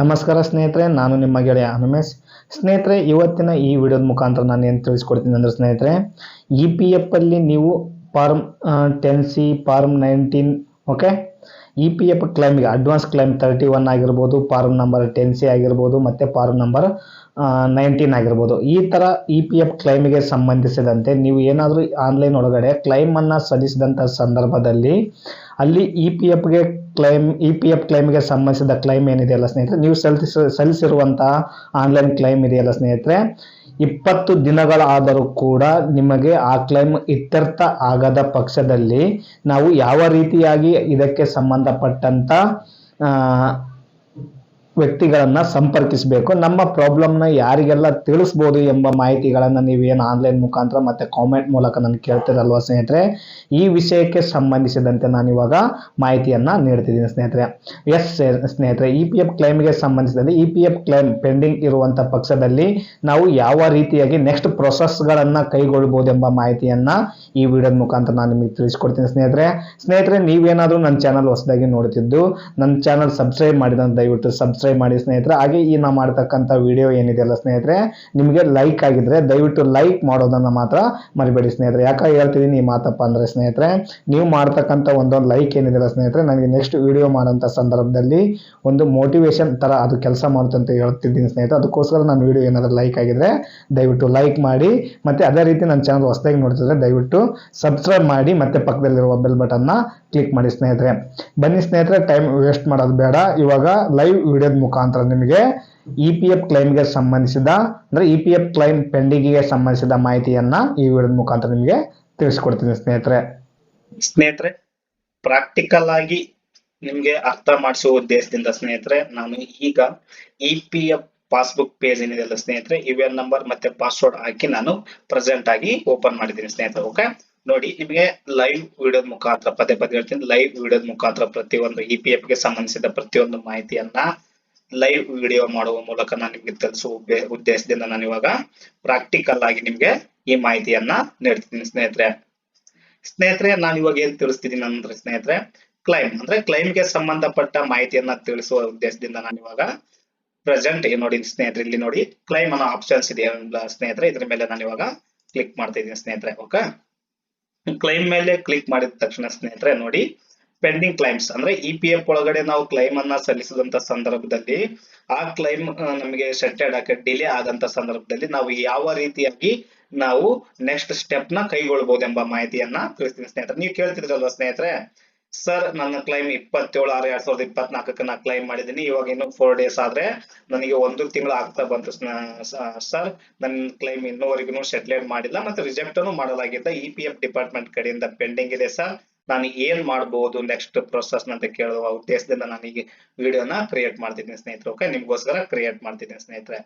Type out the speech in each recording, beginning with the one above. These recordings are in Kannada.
ನಮಸ್ಕಾರ ಸ್ನೇಹಿತರೆ, ನಾನು ನಿಮ್ಮ ಗೆಳೆಯ ಹನುಮೇಶ್ ಸ್ನೇಹಿತರೆ, ಇವತ್ತಿನ ಈ ವಿಡಿಯೋದ ಮುಖಾಂತರ ನಾನು ಏನು ತಿಳಿಸ್ಕೊಡ್ತೀನಿ ಅಂದರೆ ಸ್ನೇಹಿತರೆ ಇ ಪಿ ಎಫ್ ಅಲ್ಲಿ ನೀವು form ten C form nineteen okay E P F ಕ್ಲೈಮ್ಗೆ advance claim thirty one ಆಗಿರ್ಬೋದು ಫಾರ್ಮ್ ನಂಬರ್ ಟೆನ್ ಸಿ ಆಗಿರ್ಬೋದು, ಮತ್ತು ಫಾರ್ಮ್ ನಂಬರ್ ನೈನ್ಟೀನ್ ಆಗಿರ್ಬೋದು. ಈ ಥರ ಇ ಪಿ ಎಫ್ ಕ್ಲೈಮಿಗೆ ಸಂಬಂಧಿಸಿದಂತೆ ನೀವು ಏನಾದರೂ ಆನ್ಲೈನ್ ಒಳಗಡೆ ಕ್ಲೈಮನ್ನು ಸಲ್ಲಿಸಿದಂಥ ಸಂದರ್ಭದಲ್ಲಿ, ಅಲ್ಲಿ ಇ ಪಿ ಎಫ್ಗೆ ಕ್ಲೈಮ್ ಇ ಪಿ ಎಫ್ ಕ್ಲೈಮ್ಗೆ ಸಂಬಂಧಿಸಿದ ಕ್ಲೈಮ್ ಏನಿದೆಯಲ್ಲ ಸ್ನೇಹಿತರೆ? ನೀವು ಸಲ್ಲಿಸ ಸಲ್ಲಿಸಿರುವಂತಹ ಆನ್ಲೈನ್ ಕ್ಲೈಮ್ ಇದೆಯಲ್ಲ ಸ್ನೇಹಿತರೆ? ಇಪ್ಪತ್ತು ದಿನಗಳಾದರೂ ಕೂಡ ನಿಮಗೆ ಆ ಕ್ಲೈಮ್ ಇತ್ಯರ್ಥ ಆಗದ ಪಕ್ಷದಲ್ಲಿ ನಾವು ಯಾವ ರೀತಿಯಾಗಿ ಇದಕ್ಕೆ ಸಂಬಂಧಪಟ್ಟಂತ ಆ, ವ್ಯಕ್ತಿಗಳನ್ನ ಸಂಪರ್ಕಿಸಬೇಕು. ನಮ್ಮ ಪ್ರಾಬ್ಲಮ್ನ ಯಾರಿಗೆಲ್ಲ ತಿಳಿಸ್ಬೋದು ಎಂಬ ಮಾಹಿತಿಗಳನ್ನ ನೀವೇನು ಆನ್ಲೈನ್ ಮುಖಾಂತರ ಮತ್ತೆ ಕಾಮೆಂಟ್ ಮೂಲಕ ನಾನು ಕೇಳ್ತಿರಲ್ವ ಸ್ನೇಹಿತರೆ? ಈ ವಿಷಯಕ್ಕೆ ಸಂಬಂಧಿಸಿದಂತೆ ನಾನು ಇವಾಗ ಮಾಹಿತಿಯನ್ನ ನೀಡ್ತಿದ್ದೀನಿ ಸ್ನೇಹಿತರೆ. ಎಸ್ ಸ್ನೇಹಿತರೆ ಇ ಪಿ ಎಫ್ ಕ್ಲೈಮ್ಗೆ ಸಂಬಂಧಿಸಿದಂತೆ E P F claim pending ಇರುವಂತ ಪಕ್ಷದಲ್ಲಿ ನಾವು ಯಾವ ರೀತಿಯಾಗಿ ನೆಕ್ಸ್ಟ್ ಪ್ರೊಸೆಸ್ಗಳನ್ನ ಕೈಗೊಳ್ಬಹುದೆಂಬ ಮಾಹಿತಿಯನ್ನ ಈ ವಿಡಿಯೋದ ಮುಖಾಂತರ ನಾನು ನಿಮಗೆ ತಿಳಿಸ್ಕೊಡ್ತೀನಿ ಸ್ನೇಹಿತರೆ. ಸ್ನೇಹಿತರೆ, ನೀವೇನಾದರೂ ನನ್ನ ಚಾನಲ್ ಹೊಸದಾಗಿ ನೋಡ್ತಿದ್ದು ನನ್ನ ಚಾನಲ್ ಸಬ್ಸ್ಕ್ರೈಬ್ ಮಾಡಿದ ದಯವಿಟ್ಟು ಸಬ್ಸ್ಕ್ರೈಬ್ ಮಾಡಿ ಸ್ನೇಹಿತರೆ. ಹಾಗೆ ಈ ನಾವು ಮಾಡ್ತಕ್ಕಂಥ ವಿಡಿಯೋ ಏನಿದೆಯಲ್ಲ ಸ್ನೇಹಿತರೆ, ನಿಮಗೆ ಲೈಕ್ ಆಗಿದ್ರೆ ದಯವಿಟ್ಟು ಲೈಕ್ ಮಾಡೋದನ್ನು ಮಾತ್ರ ಮರಿಬೇಡಿ ಸ್ನೇಹಿತರೆ. ಯಾಕೆ ಹೇಳ್ತಿದ್ದೀನಿ ಈ ಮಾತಪ್ಪ ಅಂದರೆ ಸ್ನೇಹಿತರೆ, ನೀವು ಮಾಡ್ತಕ್ಕಂಥ ಒಂದೊಂದು ಲೈಕ್ ಏನಿದೆಯಲ್ಲ ಸ್ನೇಹಿತರೆ, ನನಗೆ ನೆಕ್ಸ್ಟ್ ವಿಡಿಯೋ ಮಾಡೋಂಥ ಸಂದರ್ಭದಲ್ಲಿ ಒಂದು ಮೋಟಿವೇಶನ್ ಥರ ಅದು ಕೆಲಸ ಮಾಡುತ್ತೆ ಅಂತ ಹೇಳ್ತಿದ್ದೀನಿ ಸ್ನೇಹಿತರೆ. ಅದಕ್ಕೋಸ್ಕರ ನಾನು ವಿಡಿಯೋ ಏನಾದರೂ ಲೈಕ್ ಆಗಿದ್ರೆ ದಯವಿಟ್ಟು ಲೈಕ್ ಮಾಡಿ, ಮತ್ತೆ ಅದೇ ರೀತಿ ನನ್ನ ಚಾನಲ್ ಹೊಸದಾಗಿ ನೋಡ್ತಿದ್ರೆ ದಯವಿಟ್ಟು ಸಬ್ಸ್ಕ್ರೈಬ್ ಮಾಡಿ, ಮತ್ತೆ ಪಕ್ಕದಲ್ಲಿರುವ ಬೆಲ್ ಬಟನ್ನ ಕ್ಲಿಕ್ ಮಾಡಿ ಸ್ನೇಹಿತರೆ. ಬನ್ನಿ ಸ್ನೇಹಿತರೆ ಟೈಮ್ ವೇಸ್ಟ್ ಮಾಡೋದು ಬೇಡ. ಇವಾಗ ಲೈವ್ ವಿಡಿಯೋದ ಮುಖಾಂತರ ನಿಮಗೆ ಇ ಪಿ ಎಫ್ ಕ್ಲೈಮ್ಗೆ ಸಂಬಂಧಿಸಿದ, ಅಂದ್ರೆ ಇ ಪಿ ಎಫ್ ಕ್ಲೈಮ್ ಪೆಂಡಿಂಗಿಗೆ ಸಂಬಂಧಿಸಿದ ಮಾಹಿತಿಯನ್ನ ಈ ವಿಡಿಯೋದ ಮುಖಾಂತರ ನಿಮಗೆ ತಿಳಿಸ್ಕೊಡ್ತೀನಿ ಸ್ನೇಹಿತರೆ. ಸ್ನೇಹಿತರೆ ಪ್ರಾಕ್ಟಿಕಲ್ ಆಗಿ ನಿಮ್ಗೆ ಅರ್ಥ ಮಾಡಿಸುವ ಉದ್ದೇಶದಿಂದ ಸ್ನೇಹಿತರೆ, ನಾನು ಈಗ E P F passbook page ಏನಿದೆಯಲ್ಲ ಸ್ನೇಹಿತರೆ ಇವೇನ್ ನಂಬರ್ ಮತ್ತೆ ಪಾಸ್ವರ್ಡ್ ಹಾಕಿ ನಾನು ಪ್ರೆಸೆಂಟ್ ಆಗಿ ಓಪನ್ ಮಾಡಿದ್ದೀನಿ ಸ್ನೇಹಿತರೆ ಓಕೆ ನೋಡಿ, ನಿಮಗೆ ಲೈವ್ ವಿಡಿಯೋದ ಮುಖಾಂತರ, ಪದೇ ಪದೇ ಹೇಳ್ತೀನಿ ಲೈವ್ ವಿಡಿಯೋದ ಮುಖಾಂತರ ಪ್ರತಿಯೊಂದು ಇ ಪಿ ಎಫ್ಗೆ ಸಂಬಂಧಿಸಿದ ಪ್ರತಿಯೊಂದು ಮಾಹಿತಿಯನ್ನ ಲೈವ್ ವಿಡಿಯೋ ಮಾಡುವ ಮೂಲಕ ನಾನು ನಿಮ್ಗೆ ತಿಳಿಸುವ ಉದ್ದೇಶದಿಂದ ನಾನು ಇವಾಗ ಪ್ರಾಕ್ಟಿಕಲ್ ಆಗಿ ನಿಮ್ಗೆ ಈ ಮಾಹಿತಿಯನ್ನ ನೀಡ್ತೀನಿ ಸ್ನೇಹಿತರೆ. ಸ್ನೇಹಿತರೆ, ನಾನು ಇವಾಗ ಏನ್ ತಿಳಿಸ್ತಿದ್ದೀನಿ ಅಂದ್ರೆ ಸ್ನೇಹಿತರೆ ಕ್ಲೈಮ್ ಅಂದ್ರೆ ಕ್ಲೈಮ್ಗೆ ಸಂಬಂಧಪಟ್ಟ ಮಾಹಿತಿಯನ್ನ ತಿಳಿಸುವ ಉದ್ದೇಶದಿಂದ ನಾನು ಇವಾಗ ಪ್ರೆಸೆಂಟ್ ನೋಡಿ ಸ್ನೇಹಿತರೆ, ಇಲ್ಲಿ ನೋಡಿ ಕ್ಲೈಮ್ ಅನ್ನೋ ಆಪ್ಷನ್ಸ್ ಇದೆ ಸ್ನೇಹಿತರೆ, ಇದ್ರ ಮೇಲೆ ನಾನು ಇವಾಗ ಕ್ಲಿಕ್ ಮಾಡ್ತಾ ಇದ್ದೀನಿ ಸ್ನೇಹಿತರೆ ಓಕೆ ಕ್ಲೈಮ್ ಮೇಲೆ ಕ್ಲಿಕ್ ಮಾಡಿದ ತಕ್ಷಣ ಸ್ನೇಹಿತರೆ, ನೋಡಿ ಪೆಂಡಿಂಗ್ ಕ್ಲೈಮ್ಸ್ ಅಂದ್ರೆ ಇ ಪಿ ಎಫ್ ಒಳಗಡೆ ನಾವು ಕ್ಲೈಮ್ ಅನ್ನ ಸಲ್ಲಿಸಿದಂತ ಸಂದರ್ಭದಲ್ಲಿ, ಆ ಕ್ಲೈಮ್ ನಮಗೆ ಸೆಟೆಡ್ ಆಗಿ ಡಿಲೇ ಆದಂತ ಸಂದರ್ಭದಲ್ಲಿ ನಾವು ಯಾವ ರೀತಿಯಾಗಿ ನಾವು ನೆಕ್ಸ್ಟ್ ಸ್ಟೆಪ್ನ ಕೈಗೊಳ್ಬಹುದೆಂಬ ಮಾಹಿತಿಯನ್ನ ತಿಳಿಸ್ತೀನಿ ಸ್ನೇಹಿತರೆ. ನೀವು ಕೇಳ್ತಿದ್ರಲ್ವಾ ಸ್ನೇಹಿತರೆ? ಸರ್ ನನ್ನ ಕ್ಲೈಮ್ ಇಪ್ಪತ್ತೇಳು ಆರು ಎರಡ್ ಸಾವಿರದ ಇಪ್ಪತ್ನಾಲ್ಕಕ್ಕೆ ನಾ ಕ್ಲೈಮ್ ಮಾಡಿದ್ದೀನಿ. ಇವಾಗ ಇನ್ನು ಫೋರ್ ಡೇಸ್ ಆದ್ರೆ ನನಗೆ ಒಂದು ತಿಂಗಳು ಆಗ್ತಾ ಬಂತು ಸರ್ ನನ್ನ ಕ್ಲೈಮ್ ಇನ್ನೂವರೆಗೂ ಸೆಟ್ಲೇಟ್ ಮಾಡಿಲ್ಲ. ಮತ್ತೆ ರಿಜೆಕ್ಟ್ ಅನ್ನು ಮಾಡಲಾಗಿದೆ ಇ ಪಿ ಎಫ್ ಡಿಪಾರ್ಟ್ಮೆಂಟ್ ಕಡೆಯಿಂದ ಪೆಂಡಿಂಗ್ ಇದೆ ಸರ್ ನಾನು ಏನ್ ಮಾಡಬಹುದು ನೆಕ್ಸ್ಟ್ ಪ್ರೊಸೆಸ್ ಅಂತ ಕೇಳುವ ಉದ್ದೇಶದಿಂದ ನಾನು ಈ ವಿಡಿಯೋನ ಕ್ರಿಯೇಟ್ ಮಾಡ್ತಿದ್ದೀನಿ ಸ್ನೇಹಿತರೆ ಓಕೆ ನಿಮ್ಗೋಸ್ಕರ ಕ್ರಿಯೇಟ್ ಮಾಡ್ತಿದ್ದೀನಿ ಸ್ನೇಹಿತರೆ.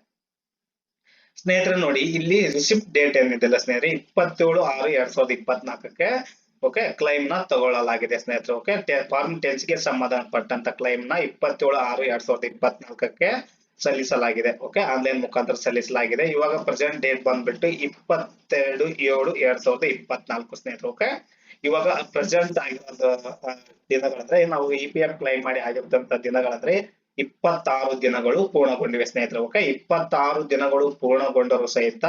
ಸ್ನೇಹಿತರೆ ನೋಡಿ, ಇಲ್ಲಿ ರಿಸಿಪ್ಟ್ ಡೇಟ್ ಏನಿದೆಲ್ಲ ಸ್ನೇಹಿತರೆ, ಇಪ್ಪತ್ತೇಳು ಆರು ಎರಡ್ ಸಾವಿರದ ಇಪ್ಪತ್ನಾಲ್ಕಕ್ಕೆ ಓಕೆ ಕ್ಲೈಮ್ನ ತಗೊಳ್ಳಲಾಗಿದೆ ಸ್ನೇಹಿತರೆ ಓಕೆ ಫಾರ್ಮ್ ಟೆನ್ಸ್ಗೆ ಸಂಬಂಧಪಟ್ಟಂತ ಕ್ಲೈಮ್ನ ಇಪ್ಪತ್ತೇಳು ಆರು ಎರಡ್ ಸಾವಿರದ ಇಪ್ಪತ್ನಾಲ್ಕಕ್ಕೆ ಸಲ್ಲಿಸಲಾಗಿದೆ ಓಕೆ ಆನ್ಲೈನ್ ಮುಖಾಂತರ ಸಲ್ಲಿಸಲಾಗಿದೆ. ಇವಾಗ ಪ್ರೆಸೆಂಟ್ ಡೇಟ್ ಬಂದ್ಬಿಟ್ಟು ಇಪ್ಪತ್ತೆರಡು ಏಳು ಎರಡ್ ಸಾವಿರದ ಇಪ್ಪತ್ನಾಲ್ಕು ಸ್ನೇಹಿತರೆ ಓಕೆ ಇವಾಗ ಪ್ರೆಸೆಂಟ್ ಆಗಿರೋ ದಿನಗಳಂದ್ರೆ ನಾವು ಇ ಪಿ ಎಫ್ ಕ್ಲೈಮ್ ಮಾಡಿ ಆಗಿರ್ತಂತ ದಿನಗಳಂದ್ರೆ ಇಪ್ಪತ್ತಾರು ದಿನಗಳು ಪೂರ್ಣಗೊಂಡಿವೆ ಸ್ನೇಹಿತರೆ. ಓಕೆ? ಇಪ್ಪತ್ತಾರು ದಿನಗಳು ಪೂರ್ಣಗೊಂಡರೂ ಸಹಿತ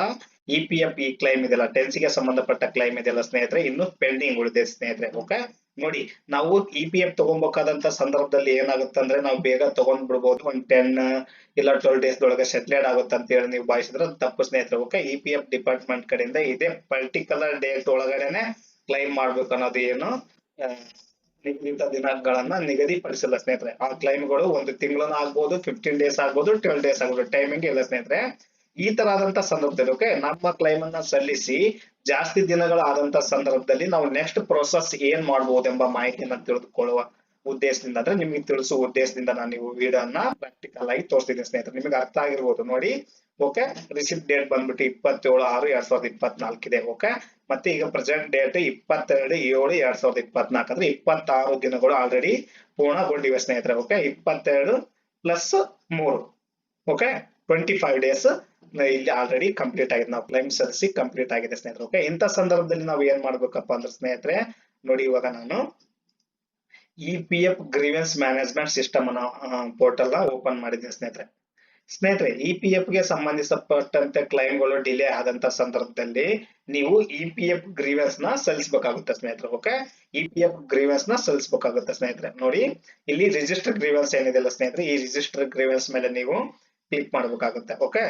ಇ ಪಿ ಎಫ್ ಈ ಕ್ಲೈಮ್ ಇದೆಲ್ಲ ಟೆನ್ಸಿಗೆ ಸಂಬಂಧಪಟ್ಟ ಕ್ಲೈಮ್ ಇದೆಲ್ಲ ಸ್ನೇಹಿತರೆ, ಇನ್ನು ಪೆಂಡಿಂಗ್ ಉಳಿದೆ ಸ್ನೇಹಿತರೆ. ಓಕೆ? ನೋಡಿ, ನಾವು ಇ ಪಿ ಎಫ್ ತಗೊಬೇಕಾದಂತ ಸಂದರ್ಭದಲ್ಲಿ ಏನಾಗುತ್ತೆ ಅಂದ್ರೆ ನಾವು ಬೇಗ ತಗೊಂಡ್ ಬಿಡ್ಬೋದು ಒಂದ್ ಟೆನ್ ಇಲ್ಲ ಟ್ವೆಲ್ ಡೇಸ್ ಒಳಗೆ ಸೆಟ್ಲೇಡ್ ಆಗುತ್ತೆ ಅಂತ ಹೇಳಿ ನೀವು ಭಾವಿಸಿದ್ರೆ ತಪ್ಪು ಸ್ನೇಹಿತರೆ. Okay? E P F department ಕಡೆಯಿಂದ ಇದೇ ಪರ್ಟಿಕ್ಯುಲರ್ ಡೇಟ್ ಒಳಗಡೆನೆ ಕ್ಲೈಮ್ ಮಾಡ್ಬೇಕು ಅನ್ನೋದು ಏನು ನಿಗದಿತ ದಿನಗಳನ್ನ ನಿಗದಿಪಡಿಸಿಲ್ಲ ಸ್ನೇಹಿತರೆ. ಆ ಕ್ಲೈಮ್ಗಳು ಒಂದು ತಿಂಗಳನ್ನ ಆಗ್ಬೋದು ಫಿಫ್ಟೀನ್ ಡೇಸ್ ಆಗ್ಬೋದು ಟ್ವೆಲ್ ಡೇಸ್ ಆಗ್ಬೋದು ಟೈಮಿಂಗ್ ಇಲ್ಲ ಸ್ನೇಹಿತರೆ. ಈ ತರ ಆದಂತ ಸಂದರ್ಭದಲ್ಲಿ ಓಕೆ ನಮ್ಮ ಕ್ಲೈಮ್ ಅನ್ನ ಸಲ್ಲಿಸಿ, ಜಾಸ್ತಿ ದಿನಗಳಾದಂತ ಸಂದರ್ಭದಲ್ಲಿ ನಾವು ನೆಕ್ಸ್ಟ್ ಪ್ರೊಸೆಸ್ ಏನ್ ಮಾಡಬಹುದೆಂಬ ಮಾಹಿತಿಯನ್ನ ತಿಳಿದುಕೊಳ್ಳುವ ಉದ್ದೇಶದಿಂದ, ಅಂದ್ರೆ ನಿಮಗೆ ತಿಳಿಸುವ ಉದ್ದೇಶದಿಂದ ನಾನು ನೀವು ವಿಡಿಯೋನ ಪ್ರಾಕ್ಟಿಕಲ್ ಆಗಿ ತೋರಿಸ್ತಿದ್ದೀನಿ ಸ್ನೇಹಿತರೆ. ನಿಮಗೆ ಅರ್ಥ ಆಗಿರ್ಬೋದು ನೋಡಿ ಓಕೆ ರಿಸಿಪ್ಟ್ ಡೇಟ್ ಬಂದ್ಬಿಟ್ಟು ಇಪ್ಪತ್ತೇಳು ಆರು ಎರಡ್ ಸಾವಿರದ ಇಪ್ಪತ್ನಾಲ್ಕಿದೆ ಓಕೆ ಮತ್ತೆ ಈಗ ಪ್ರೆಸೆಂಟ್ ಡೇಟ್ ಇಪ್ಪತ್ತೆರಡು, ಏಳು, ಎರಡ್ ಸಾವಿರದ ಇಪ್ಪತ್ನಾಲ್ಕು. ಅಂದ್ರೆ ಇಪ್ಪತ್ತಾರು ದಿನಗಳು ಆಲ್ರೆಡಿ ಪೂರ್ಣಗೊಂಡಿವೆ, ಸ್ನೇಹಿತರೆ ಓಕೆ ಇಪ್ಪತ್ತೆರಡು ಪ್ಲಸ್ ಮೂರು ಓಕೆ ಟ್ವೆಂಟಿ ಫೈವ್ ಡೇಸ್ ಇಲ್ಲಿ ಆಲ್ರೆಡಿ ಕಂಪ್ಲೀಟ್ ಆಗಿದೆ. ನಾವು ಕ್ಲೈಮ್ ಸಲ್ಲಿಸಿ ಕಂಪ್ಲೀಟ್ ಆಗಿದೆ, ಸ್ನೇಹಿತರೆ ಓಕೆ ಇಂಥ ಸಂದರ್ಭದಲ್ಲಿ ನಾವು ಏನ್ ಮಾಡ್ಬೇಕಪ್ಪ ಅಂದ್ರೆ, ಸ್ನೇಹಿತರೆ, ನೋಡಿ ಇವಾಗ ನಾನು E P F grievance management system ಅನ್ನ ಪೋರ್ಟಲ್ ಓಪನ್ ಮಾಡಿದ್ದೀನಿ, ಸ್ನೇಹಿತರೆ. ಸ್ನೇಹಿತರೆ ಇ ಪಿ ಎಫ್ಗೆ ಸಂಬಂಧಿಸಪಟ್ಟಂತೆ ಕ್ಲೈಮ್ಗಳು ಡಿಲೇ ಆದಂತ ಸಂದರ್ಭದಲ್ಲಿ ನೀವು ಇ ಪಿ ಎಫ್ ಗ್ರೀವೆನ್ಸ್ನ ಸಲ್ಲಿಸಬೇಕಾಗುತ್ತೆ ಸ್ನೇಹಿತರೆ ಓಕೆ ಇ ಪಿ ಎಫ್ ಗ್ರೀವೆನ್ಸ್ನ ಸಲ್ಲಿಸಬೇಕಾಗುತ್ತೆ ಸ್ನೇಹಿತರೆ. ನೋಡಿ, ಇಲ್ಲಿ ರಿಜಿಸ್ಟರ್ ಗ್ರೀವೆನ್ಸ್ ಏನಿದೆ ಅಲ್ಲ ಸ್ನೇಹಿತರೆ, ಈ ರಿಜಿಸ್ಟರ್ ಗ್ರೀವೆನ್ಸ್ ಮೇಲೆ ನೀವು ಕ್ಲಿಕ್ ಮಾಡಬೇಕಾಗುತ್ತೆ ಓಕೆ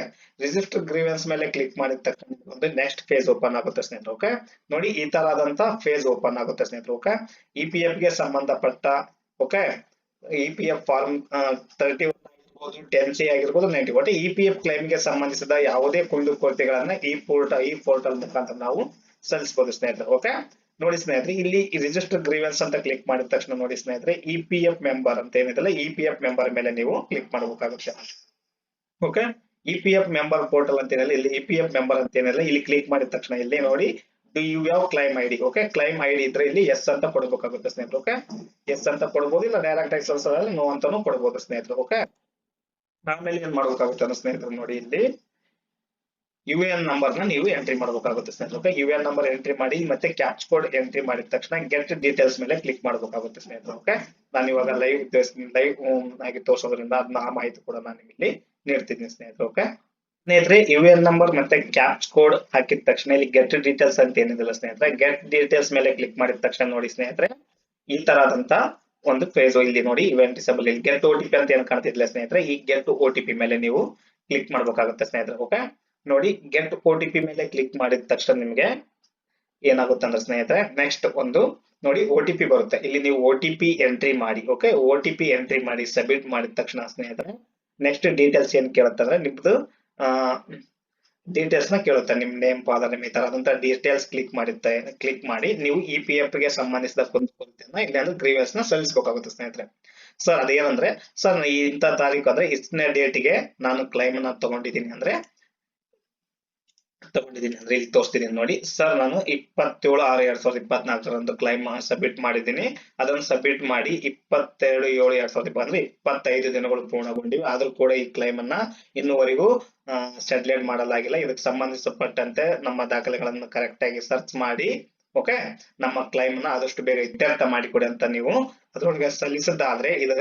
ರಿಜಿಸ್ಟರ್ ಗ್ರೀವೆನ್ಸ್ ಮೇಲೆ ಕ್ಲಿಕ್ ಮಾಡಿದ ತಕ್ಷಣ ಒಂದು ನೆಕ್ಸ್ಟ್ ಫೇಸ್ ಓಪನ್ ಆಗುತ್ತೆ ಸ್ನೇಹಿತರೆ ಓಕೆ ನೋಡಿ, ಈ ತರ ಆದಂತ ಫೇಸ್ ಓಪನ್ ಆಗುತ್ತೆ ಸ್ನೇಹಿತರೆ ಓಕೆ ಇ ಪಿ ಎಫ್ಗೆ ಸಂಬಂಧಪಟ್ಟ okay E P F form thirty ಆಗಿರ್ಬೋದು ಟೆನ್ ಸಿ ಆಗಿರ್ಬೋದು ನೈಂಟಿ ಒಟ್ಟು ಇ ಪಿ ಎಫ್ ಕ್ಲೈಮ್ಗೆ ಸಂಬಂಧಿಸಿದ ಯಾವುದೇ ಕುಂದುಕೊರತೆಗಳನ್ನ ಈ ಪೋರ್ಟಲ್ ಈ ಪೋರ್ಟಲ್ ಮುಖಾಂತರ ನಾವು ಸಲ್ಲಿಸಬಹುದು ಸ್ನೇಹಿತರೆ. ಓಕೆ ನೋಡಿ, ಸ್ನೇಹಿತರೆ, ಇಲ್ಲಿ ರಿಜಿಸ್ಟರ್ ಗ್ರೀವೆನ್ಸ್ ಅಂತ ಕ್ಲಿಕ್ ಮಾಡಿದ ತಕ್ಷಣ ನೋಡಿ, ಸ್ನೇಹಿತರೆ ಇ ಪಿ ಎಫ್ ಮೆಂಬರ್ ಅಂತ ಏನಿದೆಲ್ಲ ಇ ಪಿ ಎಫ್ ಮೆಂಬರ್ ಮೇಲೆ ನೀವು ಕ್ಲಿಕ್ ಮಾಡಬೇಕಾಗುತ್ತೆ. Okay E P F member portal ಅಂತ ಏನಿಲ್ಲ ಇಲ್ಲಿ ಇ ಪಿ ಎಫ್ ಮೆಂಬರ್ ಅಂತ ಏನಿಲ್ಲ ಇಲ್ಲಿ ಕ್ಲಿಕ್ ಮಾಡಿದ ತಕ್ಷಣ ಇಲ್ಲಿ ನೋಡಿ do you have claim ID okay claim ID ಇದ್ರೆ ಇಲ್ಲಿ ಎಸ್ ಅಂತ ಕೊಡಬೇಕಾಗುತ್ತೆ, ಸ್ನೇಹಿತರು. ಓಕೆ ಎಸ್ ಅಂತ ಕೊಡಬಹುದು ಇಲ್ಲ ಡೈರೆಕ್ಟ್ ಆಗಿ ನೋ ಅಂತಾನು ಕೊಡಬಹುದು ಸ್ನೇಹಿತರು. ಓಕೆ ಆಮೇಲೆ ಏನ್ ಮಾಡ್ಬೇಕಾಗುತ್ತೆ ಅನ್ನೋ ಸ್ನೇಹಿತರು ನೋಡಿ ಇಲ್ಲಿ. ಯು ಎನ್ ನಂಬರ್ನ ನೀವು ಎಂಟ್ರಿ ಮಾಡಬೇಕಾಗುತ್ತೆ ಸ್ನೇಹಿತರೆ ಯು ಎನ್ ನಂಬರ್ ಎಂಟ್ರಿ ಮಾಡಿ, ಮತ್ತೆ ಕ್ಯಾಚ್ ಕೋಡ್ ಎಂಟ್ರಿ ಮಾಡಿದ ತಕ್ಷಣ ಗೆಟ್ ಡೀಟೇಲ್ಸ್ ಮೇಲೆ ಕ್ಲಿಕ್ ಮಾಡಬೇಕಾಗುತ್ತೆ ಸ್ನೇಹಿತರೆ ಓಕೆ ನಾನು ಇವಾಗ ಲೈವ್ ಲೈವ್ ಆಗಿ ತೋರಿಸೋದ್ರಿಂದ ಅದನ್ನ ಆ ಮಾಹಿತಿ ಕೂಡ ನಾನು ಇಲ್ಲಿ ನೀಡ್ತಿದ್ದೀನಿ ಸ್ನೇಹಿತರು ಓಕೆ ಸ್ನೇಹಿತರೆ ಯು ಎನ್ ನಂಬರ್ ಮತ್ತೆ ಕ್ಯಾಚ್ ಕೋಡ್ ಹಾಕಿದ ತಕ್ಷಣ ಇಲ್ಲಿ ಗೆಟ್ ಡೀಟೇಲ್ಸ್ ಅಂತ ಏನಿದಿಲ್ಲ ಸ್ನೇಹಿತರೆ ಗೆಟ್ ಡೀಟೇಲ್ಸ್ ಮೇಲೆ ಕ್ಲಿಕ್ ಮಾಡಿದ ತಕ್ಷಣ ನೋಡಿ ಸ್ನೇಹಿತರೆ, ಈ ತರ ಆದಂತ ಒಂದು ಫೇಸ್ ಇಲ್ಲಿ ನೋಡಿ ಇವೆಂಟ್ ಡಿಸೇಬಲ್ ಇಲ್ಲಿ ಗೆಟ್ ಓ ಟಿ ಪಿ ಅಂತ ಏನ್ ಕಾಣ್ತಿದ್ಲ ಸ್ನೇಹಿತರೆ ಈ ಗೆಟ್ ಓ ಟಿ ಮೇಲೆ ನೀವು ಕ್ಲಿಕ್ ಮಾಡ್ಬೇಕಾಗುತ್ತೆ ಸ್ನೇಹಿತರೆ ಓಕೆ ನೋಡಿ ಗೆಟ್ ಓ ಟಿ ಮೇಲೆ ಕ್ಲಿಕ್ ಮಾಡಿದ ತಕ್ಷಣ ನಿಮಗೆ ಏನಾಗುತ್ತೆ ಅಂದ್ರೆ ಸ್ನೇಹಿತರೆ ನೆಕ್ಸ್ಟ್ ಒಂದು ನೋಡಿ ಓ ಬರುತ್ತೆ. ಇಲ್ಲಿ ನೀವು ಓ ಎಂಟ್ರಿ ಮಾಡಿ ಓಕೆ ಓ ಎಂಟ್ರಿ ಮಾಡಿ ಸಬ್ಮಿಟ್ ಮಾಡಿದ ತಕ್ಷಣ ಸ್ನೇಹಿತರೆ ನೆಕ್ಸ್ಟ್ ಡೀಟೇಲ್ಸ್ ಏನ್ ಕೇಳುತ್ತೆ ಅಂದ್ರೆ ನಿಮ್ದು ಡೀಟೇಲ್ಸ್ನ ಕೇಳುತ್ತೆ, ನಿಮ್ ನೇಮ್ ಫಾದರ್ ನೇಮ್ ಈ ತರದಂತ ಡೀಟೇಲ್ಸ್ ಕ್ಲಿಕ್ ಮಾಡುತ್ತೆ ಕ್ಲಿಕ್ ಮಾಡಿ ನೀವು ಇ ಪಿ ಎಫ್ಗೆ ಸಂಬಂಧಿಸಿದ ಕುರಿತನ್ನ ಇಲ್ಲಿ ಅಂದ್ರೆ ಗ್ರೀವೆನ್ಸ್ನ ಸಲ್ಲಿಸಬೇಕಾಗುತ್ತೆ ಸ್ನೇಹಿತರೆ. ಸರ್ ಅದೇನಂದ್ರೆ ಸರ್ ಇಂಥ ತಾರೀಕು ಅಂದ್ರೆ ಇಷ್ಟನೇ ಡೇಟ್ಗೆ ನಾನು ಕ್ಲೈಮ್ನ ತಗೊಂಡಿದ್ದೀನಿ ಅಂದ್ರೆ ತಗೊಂಡಿದ್ದೀನಿ. ಅಂದ್ರೆ ಇಲ್ಲಿ ತೋರಿಸ್ತಿದ್ದೀನಿ ನೋಡಿ. ಸರ್ ನಾನು ಇಪ್ಪತ್ತೇಳು ಆರು ಎರಡ್ ಸಾವಿರದ ಇಪ್ಪತ್ನಾಲ್ಕರಂದು ಕ್ಲೈಮ್ ಸಬ್ಮಿಟ್ ಮಾಡಿದ್ದೀನಿ. ಅದನ್ನು ಸಬ್ಮಿಟ್ ಮಾಡಿ ಇಪ್ಪತ್ತೆರಡು ಏಳು ಎರಡ್ ಸಾವಿರದ ಇಪ್ಪತ್ತು ಇಪ್ಪತ್ತೈದು ದಿನಗಳು ಪೂರ್ಣಗೊಂಡಿವೆ. ಆದ್ರೂ ಕೂಡ ಈ ಕ್ಲೈಮ್ ಅನ್ನ ಇನ್ನುವರೆಗೂ ಸೆಟ್ಲೇಟ್ ಮಾಡಲಾಗಿಲ್ಲ. ಇದಕ್ಕೆ ಸಂಬಂಧಿಸಪಟ್ಟಂತೆ ನಮ್ಮ ದಾಖಲೆಗಳನ್ನು ಕರೆಕ್ಟ್ ಆಗಿ ಸರ್ಚ್ ಮಾಡಿ ಓಕೆ ನಮ್ಮ ಕ್ಲೈಮ್ ಅನ್ನ ಆದಷ್ಟು ಬೇಗ ಇತ್ಯರ್ಥ ಮಾಡಿಕೊಡಿ ಅಂತ ನೀವು ಅದ್ರೊಳಗೆ ಸಲ್ಲಿಸದಾದ್ರೆ ಇದು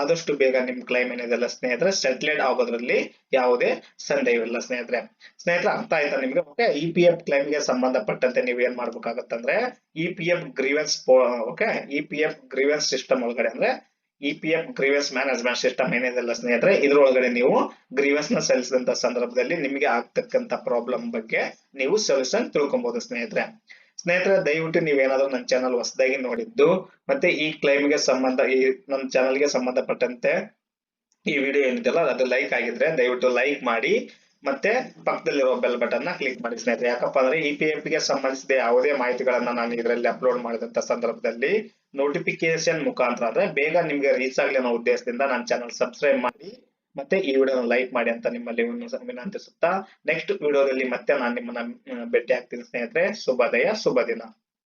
ಆದಷ್ಟು ಬೇಗ ನಿಮ್ ಕ್ಲೈಮ್ ಏನಿದೆಲ್ಲ ಸ್ನೇಹಿತರೆ ಸೆಟ್ಲೈಡ್ ಆಗೋದ್ರಲ್ಲಿ ಯಾವುದೇ ಸಂದೇಹವಿಲ್ಲ ಸ್ನೇಹಿತರೆ. ಸ್ನೇಹಿತರೆ, ಅರ್ಥ ಆಯ್ತಾ ನಿಮ್ಗೆ? ಓಕೆ ಇ ಪಿ ಎಫ್ ಕ್ಲೈಮ್ಗೆ ಸಂಬಂಧಪಟ್ಟಂತೆ ನೀವು ಏನ್ ಮಾಡ್ಬೇಕಾಗತ್ತಂದ್ರೆ E P F grievance okay E P F grievance system ಒಳಗಡೆ ಅಂದ್ರೆ E P F grievance management system ಏನಿದೆಲ್ಲ ಸ್ನೇಹಿತರೆ, ಇದ್ರೊಳಗಡೆ ನೀವು ಗ್ರೀವೆನ್ಸ್ನ ಸಲ್ಲಿಸಿದಂತ ಸಂದರ್ಭದಲ್ಲಿ ನಿಮಗೆ ಆಗ್ತಕ್ಕಂತ ಪ್ರಾಬ್ಲಮ್ ಬಗ್ಗೆ ನೀವು ಸೊಲ್ಯೂಷನ್ ತಿಳ್ಕೊಬಹುದು ಸ್ನೇಹಿತರೆ. ಸ್ನೇಹಿತರೆ, ದಯವಿಟ್ಟು ನೀವೇನಾದ್ರೂ ನನ್ನ ಚಾನಲ್ ಹೊಸದಾಗಿ ನೋಡಿದ್ದು ಮತ್ತೆ ಈ ಕ್ಲೈಮ್ಗೆ ಸಂಬಂಧ, ಈ ನನ್ನ ಚಾನಲ್ಗೆ ಸಂಬಂಧಪಟ್ಟಂತೆ ಈ ವಿಡಿಯೋ ಏನಿದೆಯಲ್ಲ ಅದು ಲೈಕ್ ಆಗಿದ್ರೆ ದಯವಿಟ್ಟು ಲೈಕ್ ಮಾಡಿ ಮತ್ತೆ ಪಕ್ಕದಲ್ಲಿರೋ ಬೆಲ್ ಬಟನ್ನ ಕ್ಲಿಕ್ ಮಾಡಿ ಸ್ನೇಹಿತರೆ. ಯಾಕಪ್ಪ ಅಂದ್ರೆ ಇ ಪಿ ಎಫ್ಗೆ ಸಂಬಂಧಿಸಿದ ಯಾವುದೇ ಮಾಹಿತಿಗಳನ್ನ ನಾನು ಇದರಲ್ಲಿ ಅಪ್ಲೋಡ್ ಮಾಡಿದಂತ ಸಂದರ್ಭದಲ್ಲಿ ನೋಟಿಫಿಕೇಶನ್ ಮುಖಾಂತರ ಅಂದ್ರೆ ಬೇಗ ನಿಮ್ಗೆ ರೀಚ್ ಆಗ್ಲಿ ಅನ್ನೋ ಉದ್ದೇಶದಿಂದ ನನ್ನ ಚಾನಲ್ ಸಬ್ಸ್ಕ್ರೈಬ್ ಮಾಡಿ. ಮತ್ತೆ ಈ ವಿಡಿಯೋನ ಲೈಕ್ ಮಾಡಿ ಅಂತ ನಿಮ್ಮಲ್ಲಿ ವಿನಂತಿಸುತ್ತಾ ನೆಕ್ಸ್ಟ್ ವಿಡಿಯೋದಲ್ಲಿ ಮತ್ತೆ ನಾನು ನಿಮ್ಮನ್ನ ಭೇಟಿ ಆಗ್ತೀನಿ ಸ್ನೇಹಿತರೆ. ಶುಭೋದಯ ಶುಭ ದಿನ.